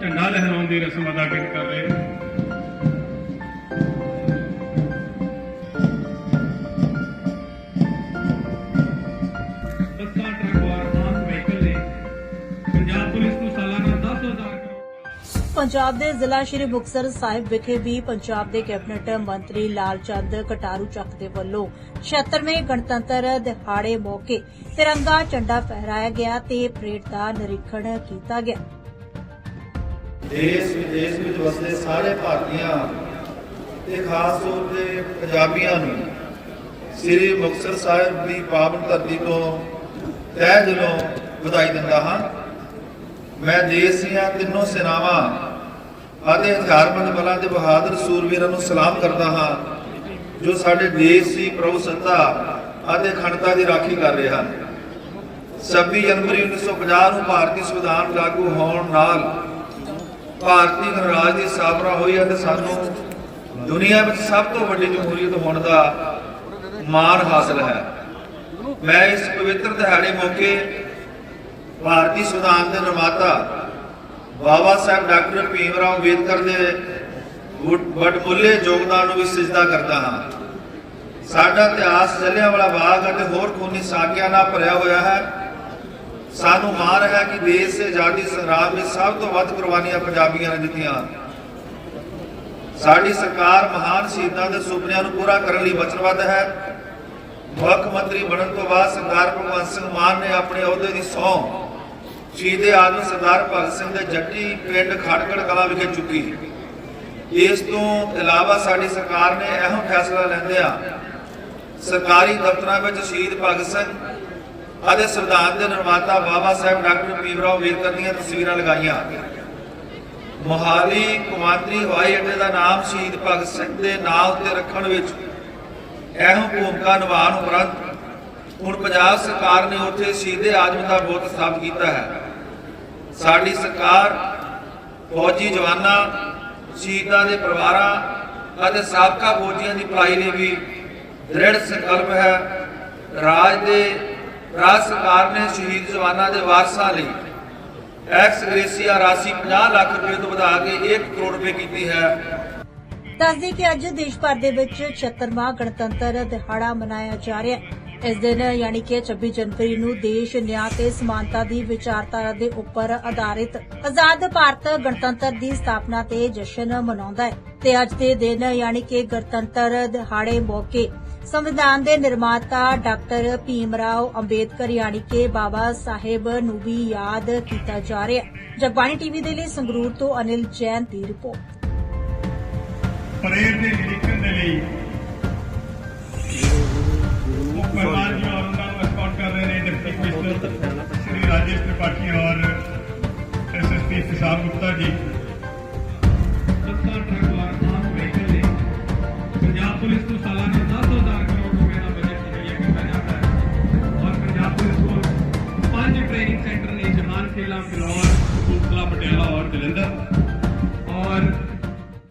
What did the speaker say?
ਦੀ ਰਸਮ ਅਦਾ ਕਰ ਰਹੇ ਨੇ? ਪੰਜਾਬ ਦੇ ਜ਼ਿਲ੍ਹਾ ਸ਼੍ਰੀ ਮੁਕਤਸਰ ਸਾਹਿਬ ਵਿਖੇ ਵੀ ਪੰਜਾਬ ਦੇ ਕੈਬਨਿਟ ਮੰਤਰੀ ਲਾਲ ਚੰਦ ਕਟਾਰੂ ਚੱਕ ਦੇ ਵੱਲੋਂ 76ਵੇਂ ਗਣਤੰਤਰ ਦਿਹਾੜੇ ਮੌਕੇ ਤਿਰੰਗਾ ਝੰਡਾ ਫਹਿਰਾਇਆ ਗਿਆ ਤੇ ਪਰੇਡ ਦਾ ਨਿਰੀਖਣ ਕੀਤਾ ਗਿਆ। ਦੇਸ਼ ਵਿਦੇਸ਼ ਵਿੱਚ ਵਸਦੇ ਸਾਰੇ ਭਾਰਤੀਆਂ ਤੇ ਖਾਸ ਤੌਰ ਤੇ ਪੰਜਾਬੀਆਂ ਨੂੰ ਸ੍ਰੀ ਮੁਕਤਸਰ ਸਾਹਿਬ ਦੀ ਪਾਵਨ ਧਰਤੀ ਤੋਂ ਤਹਿ ਦਿਲੋਂ ਵਧਾਈ ਦਿੰਦਾ ਹਾਂ। ਮੈਂ ਦੇਸ਼ ਦੀਆਂ ਤਿੰਨੋਂ ਸੈਨਾਵਾਂ ਅਤੇ ਹਥਿਆਰਬੰਦ ਬਲਾਂ ਦੇ ਬਹਾਦਰ ਸੂਰਵੀਰਾਂ ਨੂੰ ਸਲਾਮ ਕਰਦਾ ਹਾਂ, ਜੋ ਸਾਡੇ ਦੇਸ਼ ਦੀ ਪ੍ਰਭੂ ਸੱਤਾ ਅਤੇ ਅਖੰਡਤਾ ਦੀ ਰਾਖੀ ਕਰ ਰਹੇ ਹਨ। 26 ਜਨਵਰੀ 1950 ਨੂੰ ਭਾਰਤੀ ਸੰਵਿਧਾਨ ਲਾਗੂ ਹੋਣ ਨਾਲ ਭਾਰਤੀ ਗਣਰਾਜ ਦੀ ਸਥਾਪਨਾ ਹੋਈ ਅਤੇ ਸਾਨੂੰ ਦੁਨੀਆ ਵਿੱਚ ਸਭ ਤੋਂ ਵੱਡੀ ਜਮਹੂਰੀਅਤ ਹੋਣ ਦਾ ਮਾਣ ਹਾਸਲ ਹੈ। ਮੈਂ ਇਸ ਪਵਿੱਤਰ ਦਿਹਾੜੇ ਮੌਕੇ ਭਾਰਤੀ ਸੰਵਿਧਾਨ ਦੇ ਨਿਰਮਾਤਾ ਬਾਬਾ ਸਾਹਿਬ ਡਾਕਟਰ ਭੀਮ ਰਾਓ ਅੰਬੇਦਕਰ ਦੇ ਗੁੱਡ- ਯੋਗਦਾਨ ਨੂੰ ਵੀ ਸਿਜਦਾ ਕਰਦਾ ਹਾਂ। ਸਾਡਾ ਇਤਿਹਾਸ ਜਲਿਆਂਵਾਲਾ ਬਾਗ ਅਤੇ ਹੋਰ ਖੂਨੀ ਸਾਕਿਆਂ ਨਾਲ ਭਰਿਆ ਹੋਇਆ ਹੈ। ਸਾਨੂੰ ਮਾਣ ਹੈ ਕਿ ਦੇਸ਼ ਦੇ ਆਜ਼ਾਦੀ ਸੰਗਰਾਮ ਵਿੱਚ ਸਭ ਤੋਂ ਵੱਧ ਕੁਰਬਾਨੀਆਂ ਪੰਜਾਬੀਆਂ ਨੇ ਦਿੱਤੀਆਂ। ਸਾਡੀ ਸਰਕਾਰ ਮਹਾਨ ਸ਼ਹੀਦਾਂ ਦੇ ਸੁਪਨਿਆਂ ਨੂੰ ਪੂਰਾ ਕਰਨ ਲਈ ਵਚਨਬੱਧ ਹੈ। ਮੁੱਖ ਮੰਤਰੀ ਬਣਨ ਤੋਂ ਬਾਅਦ ਸਰਦਾਰ ਭਗਵੰਤ ਸਿੰਘ ਮਾਨ ਨੇ ਆਪਣੇ ਅਹੁਦੇ ਦੀ ਸਹੁੰ ਸ਼ਹੀਦੇ ਆਜ਼ਮ ਸਰਦਾਰ ਭਗਤ ਸਿੰਘ ਦੇ ਜੱਟੀ ਪਿੰਡ ਖੜਕੜ ਕਲਾ ਵਿਖੇ ਚੁੱਕੀ। ਇਸ ਤੋਂ ਇਲਾਵਾ ਸਾਡੀ ਸਰਕਾਰ ਨੇ ਅਹਿਮ ਫੈਸਲਾ ਲੈਂਦਿਆਂ ਸਰਕਾਰੀ ਦਫ਼ਤਰਾਂ ਵਿੱਚ ਸ਼ਹੀਦ ਭਗਤ ਸਿੰਘ ਅਤੇ ਸੰਵਿਧਾਨ ਦੇ ਨਿਰਮਾਤਾ ਬਾਬਾ ਸਾਹਿਬ ਡਾਕਟਰ ਭੀਮਰਾਓ ਅੰਬੇਦਕਰ ਦੀਆਂ ਤਸਵੀਰਾਂ ਲਗਾਈਆਂ। ਮੋਹਾਲੀ ਕੁਮਾਂਤਰੀ ਹਵਾਈ ਅੱਡੇ ਦਾ ਨਾਮ ਸ਼ਹੀਦ ਭਗਤ ਸਿੰਘ ਦੇ ਨਾਂ ਉੱਤੇ ਰੱਖਣ ਵਿੱਚ ਅਹਿਮ ਭੂਮਿਕਾ ਨਿਭਾਉਣ ਉਪਰੰਤ ਹੁਣ ਪੰਜਾਬ ਸਰਕਾਰ ਨੇ ਉੱਥੇ ਸ਼ਹੀਦੇ ਆਜ਼ਮ ਦਾ ਬੁੱਤ ਸਥਾਪਿਤ ਕੀਤਾ ਹੈ। ਸਾਡੀ ਸਰਕਾਰ ਫੌਜੀ ਜਵਾਨਾਂ, ਸ਼ਹੀਦਾਂ ਦੇ ਪਰਿਵਾਰਾਂ ਅਤੇ ਸਾਬਕਾ ਫੌਜੀਆਂ ਦੀ ਭਲਾਈ ਲਈ ਵੀ ਦ੍ਰਿੜ ਸੰਕਲਪ ਹੈ। ਰਾਜ ਦੇ ਰਾਜ ਸਰਕਾਰ ਨੇ ਸ਼ਹੀਦ ਜਵਾਨਾਂ ਦੇ ਵਾਰਸਾਂ ਲਈ ਐਕਸ ਗ੍ਰੇਸੀਆ ਰਾਸ਼ੀ 50 ਲੱਖ ਰੁਪਏ ਤੋਂ ਵਧਾ ਕੇ 1 ਕਰੋੜ ਰੁਪਏ ਕੀਤੀ ਹੈ। ਦੱਸਦੀ ਕਿ ਅੱਜ ਦੇਸ਼ ਭਰ ਦੇ ਵਿੱਚ 76ਵਾਂ ਗਣਤੰਤਰ ਦਿਹਾੜਾ ਮਨਾਇਆ ਜਾ ਰਿਹਾ ਹੈ। ਇਸ ਦਿਨ ਯਾਨੀ ਕਿ 26 ਜਨਵਰੀ ਨੂੰ ਦੇਸ਼ ਨਿਆਂ ਤੇ ਸਮਾਨਤਾ ਦੀ ਵਿਚਾਰਧਾਰਾ ਦੇ ਉੱਪਰ ਆਧਾਰਿਤ ਆਜ਼ਾਦ ਭਾਰਤ ਗਣਤੰਤਰ ਦੀ ਸਥਾਪਨਾ ਤੇ ਜਸ਼ਨ ਮਨਾਉਂਦਾ ਹੈ। ਤੇ ਅੱਜ ਦੇ ਦਿਨ ਯਾਨੀ ਕਿ ਗਣਤੰਤਰ ਦਿਹਾੜੇ ਮੌਕੇ ਸੰਵਿਧਾਨ ਦੇ ਨਿਰਮਾਤਾ ਡਾਕਟਰ ਭੀਮ ਰਾਓ ਅੰਬੇਦਕਰ ਯਾਨੀ ਕਿ ਬਾਬਾ ਸਾਹਿਬ ਨੂੰ ਵੀ ਯਾਦ ਕੀਤਾ ਜਾ ਰਿਹਾ ਹੈ। ਜਗਬਾਣੀ ਟੀਵੀ ਦੇ ਲਈ ਸੰਗਰੂਰ ਤੋਂ ਅਨਿਲ ਜੈਨ ਦੀ ਰਿਪੋਰਟ। ਪਰੇਡ ਦੇ ਨਿਰੀਖਣ ਦੇ ਲਈ ਮੁੱਖ ਮਹਿਮਾਨ ਜੀ ਔਰ ਉਹਨਾਂ ਨੂੰ escort ਕਰ ਰਹੇ ਨੇ, ਡਿਪਟੀ ਕਮਿਸ਼ਨਰ, ਸ਼੍ਰੀ ਰਾਜੇਸ਼ ਤ੍ਰਿਪਾਠੀ ਔਰ SSP ਫਿਸਾਬ Gupta ji. Training centre ਨੇ ਜਹਾਨ ਖੇਲਾ ਫਿਲੌਰ ਕਪੂਰਥਲਾ ਪਟਿਆਲਾ ਔਰ ਜਲੰਧਰ